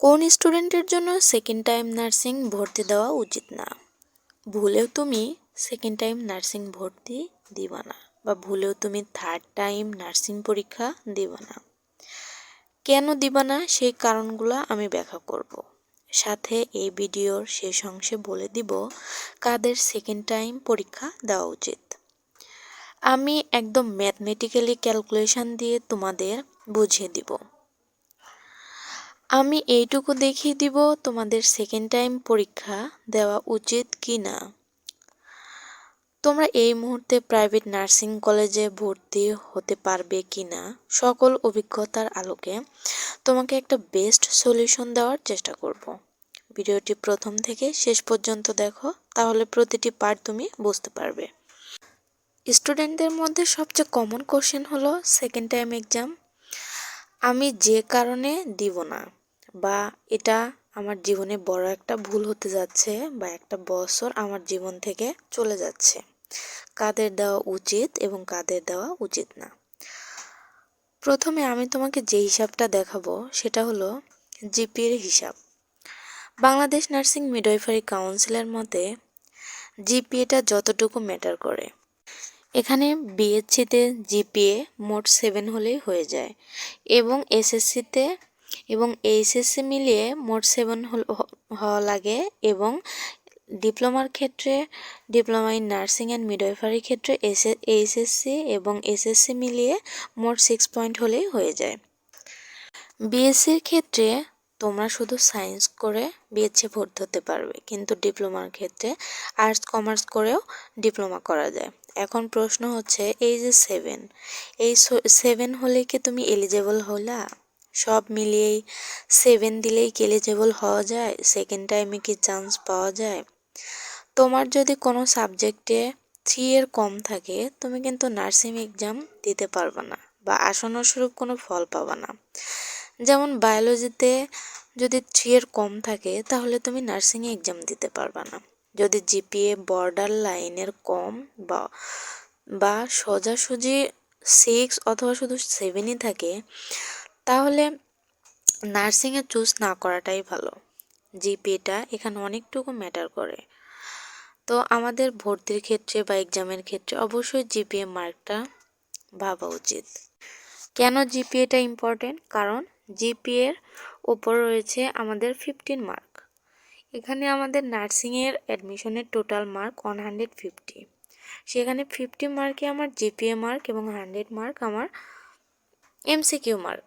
কোন স্টুডেন্টের জন্য সেকেন্ড টাইম নার্সিং ভর্তি দেওয়া উচিত না? ভুলেও তুমি সেকেন্ড টাইম নার্সিং ভর্তি দিবা না বা ভুলেও তুমি থার্ড টাইম নার্সিং পরীক্ষা দিবা না। কেন দিবা না সেই কারণগুলো আমি ব্যাখ্যা করব। সাথে এই ভিডিওর শেষ অংশে বলে দিব কাদের সেকেন্ড টাইম পরীক্ষা দেওয়া উচিত। আমি একদম ম্যাথমেটিক্যালি ক্যালকুলেশন দিয়ে তোমাদের বুঝিয়ে দিব। আমি এইটুকু দেখিয়ে দিব তোমাদের সেকেন্ড টাইম পরীক্ষা দেওয়া উচিত কি না তোমরা এই মুহূর্তে প্রাইভেট নার্সিং কলেজে ভর্তি হতে পারবে কি না সকল অভিজ্ঞতার আলোকে তোমাকে একটা বেস্ট সলিউশন দেওয়ার চেষ্টা করব। ভিডিওটি প্রথম থেকে শেষ পর্যন্ত দেখো, তাহলে প্রতিটি পার্ট তুমি বুঝতে পারবে। স্টুডেন্টদের মধ্যে সবচেয়ে কমন কোশ্চেন হলো সেকেন্ড টাইম এক্সাম আমি যে কারণে দিব না। বা এটা আমার জীবনে বড় একটা ভুল হতে যাচ্ছে বা একটা বছর আমার জীবন থেকে চলে যাচ্ছে। কাদের দেওয়া উচিত এবং কাদের দেওয়া উচিত না। প্রথমে আমি তোমাকে যে হিসাবটা দেখাবো সেটা হলো জিপিএর হিসাব। বাংলাদেশ নার্সিং মিডওয়াইফারি কাউন্সিলের মতে জিপিএটা যতটুকু ম্যাটার করে। এখানে বিএসসিতে জিপিএ মোট সেভেন হলেই হয়ে যায় এবং এসএসসিতে এবং এইচএসসি মিলিয়ে মোট সেভেন হওয়া লাগে এবং ডিপ্লোমার ক্ষেত্রে, ডিপ্লোমা ইন নার্সিং অ্যান্ড মিডওয়াইফারির ক্ষেত্রে এস এইচএসসি এবং এসএসসি মিলিয়ে মোট সিক্স পয়েন্ট হলেই হয়ে যায়। বিএসসির ক্ষেত্রে তোমরা শুধু সায়েন্স করে বিএসসি ভর্তি হতে পারবে, কিন্তু ডিপ্লোমার ক্ষেত্রে আর্টস কমার্স করেও ডিপ্লোমা করা যায়। এখন প্রশ্ন হচ্ছে, এই যে সেভেন এই সেভেন হলে কি তুমি এলিজেবল হলা? সব মিলিয়েই সেভেন দিলেই এলিজেবল হওয়া যায় সেকেন্ড টাইমে কি চান্স পাওয়া যায়? তোমার যদি কোনো সাবজেক্টে থ্রি এর কম থাকে, তুমি কিন্তু নার্সিং এক্সাম দিতে পারবে না বা আসনস্বরূপ কোনো ফল পাবা না। যেমন বায়োলজিতে যদি থ্রি এর কম থাকে, তাহলে তুমি নার্সিং এক্সাম দিতে পারবে না। যদি জিপিএ বর্ডার লাইনের কম বা বা সোজাসুজি সিক্স অথবা শুধু সেভেনই থাকে তাহলে নার্সিংয়ে চুজ না করাটাই ভালো। জিপিএটা এখানে অনেকটুকু ম্যাটার করে। তো আমাদের ভর্তির ক্ষেত্রে বা এক্সামের ক্ষেত্রে অবশ্যই জিপিএ মার্কটা ভাবা উচিত। কেন জিপিএটা ইম্পর্টেন্ট কারণ জিপিএর ওপর রয়েছে আমাদের ফিফটিন মার্ক এখানে আমাদের নার্সিংয়ের অ্যাডমিশনের total mark one hundred fifty সেখানে ফিফটি মার্কে আমার জিপিএ মার্ক এবং হান্ড্রেড মার্ক আমার এমসিকিউ মার্ক